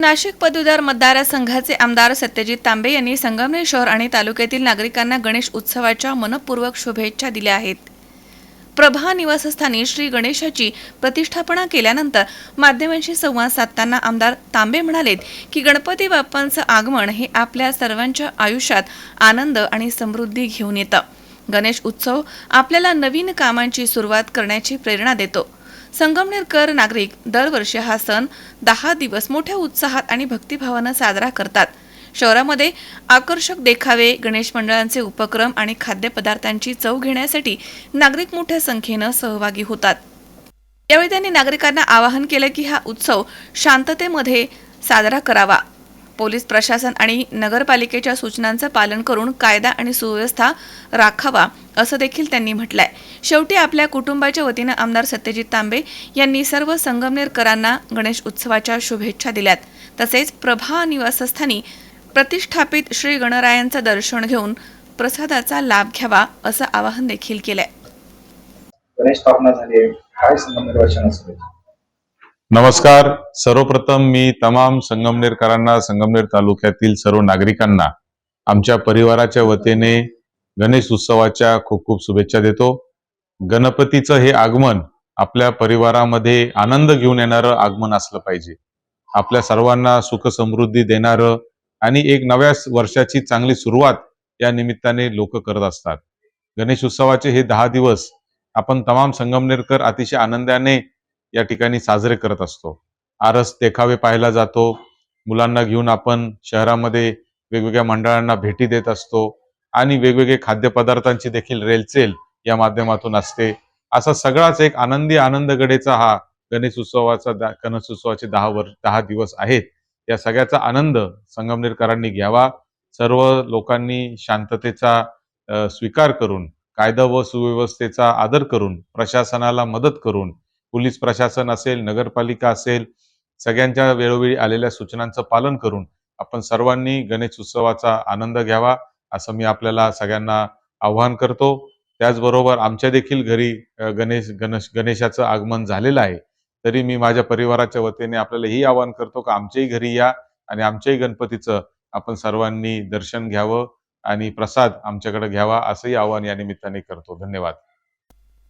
नाशिक पदवीधर मतदारसंघाचे आमदार सत्यजित तांबे यांनी संगमनेर शहर आणि तालुक्यातील नागरिकांना गणेश उत्सवाच्या मनपूर्वक शुभेच्छा दिल्या आहेत. प्रभा निवासस्थानी श्री गणेशाची प्रतिष्ठापना केल्यानंतर माध्यमांशी संवाद साधताना आमदार तांबे म्हणालेत की गणपती बाप्पांचं आगमन हे आपल्या सर्वांच्या आयुष्यात आनंद आणि समृद्धी घेऊन येतं. गणेश उत्सव आपल्याला नवीन कामांची सुरुवात करण्याची प्रेरणा देतो. संगमनेरकर नागरिक दरवर्षी हा सण दहा दिवस मोठ्या उत्साहात आणि भक्तिभावानं साजरा करतात. शहरामध्ये आकर्षक देखावे गणेश मंडळांचे उपक्रम आणि खाद्यपदार्थांची चव घेण्यासाठी नागरिक मोठ्या संख्येनं सहभागी होतात. यावेळी त्यांनी नागरिकांना आवाहन केलं की हा उत्सव शांततेमध्ये साजरा करावा. पोलीस प्रशासन आणि नगरपालिकेच्या सूचनांचं पालन करून कायदा आणि सुव्यवस्था राखावा असं देखील त्यांनी म्हटलंय. शेवटी आपल्या कुटुंबाच्या वतीनं आमदार सत्यजित तांबे यांनी सर्व संगमनेरकरांना गणेश उत्सवाच्या शुभेच्छा दिल्यात. तसेच प्रभा निवासस्थानी प्रतिष्ठापित श्री गणरायांचं दर्शन घेऊन प्रसादाचा लाभ घ्यावा असं आवाहन देखील केलंय. गणेश स्थापना झाली काय संगमनेर वाचन असेल नमस्कार. सर्वप्रथम मी तमाम संगमनेरकरांना संगमनेर तालुक्यातील सर्व नागरिकांना आमच्या परिवाराच्या वतीने गणेश उत्सवाच्या खूप खूप शुभेच्छा देतो. गणपतीचं हे आगमन आपल्या परिवारामध्ये आनंद घेऊन येणारं आगमन असलं पाहिजे. आपल्या सर्वांना सुख समृद्धी देणारं आणि एक नव्या वर्षाची चांगली सुरुवात या निमित्ताने लोक करत असतात. गणेश उत्सवाचे हे दहा दिवस आपण तमाम संगमनेरकर अतिशय आनंदाने या ठिकाणी साजरे करत असतो. आरस देखावे पाहायला जातो. मुलांना घेऊन आपण शहरामध्ये वेगवेगळ्या मंडळांना भेटी देत असतो आणि वेगवेगळे खाद्यपदार्थांची देखील रेलचेल या माध्यमातून असते. असा सगळाच एक आनंदी आनंदगडेचा हा गणेश उत्सवाचा गणेश उत्सवाचे दहा वर्ष दहा दिवस आहेत. या सगळ्याचा आनंद संगमनेरकरांनी घ्यावा. सर्व लोकांनी शांततेचा स्वीकार करून कायदा व सुव्यवस्थेचा आदर करून प्रशासनाला मदत करून पोलीस प्रशासन असेल नगरपालिका असेल सगळ्यांच्या वेळोवेळी आलेल्या सूचनांचं पालन करून आपण सर्वांनी गणेश उत्सवाचा आनंद घ्यावा असं मी आपल्याला सगळ्यांना आवाहन करतो. त्याचबरोबर आमच्या देखील घरी गणेश गणेश गणेशाचं आगमन झालेलं आहे. तरी मी माझ्या परिवाराच्या वतीने आपल्याला ही आवाहन करतो की आमच्याही घरी या आणि आमच्याही गणपतीचं आपण सर्वांनी दर्शन घ्यावं आणि प्रसाद आमच्याकडे घ्यावा असंही आवाहन या निमित्ताने करतो. धन्यवाद.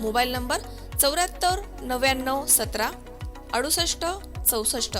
मोबाईल नंबर चौऱ्याहत्तर नव्याण्णव सतरा अडुसष्ट चौसष्ट.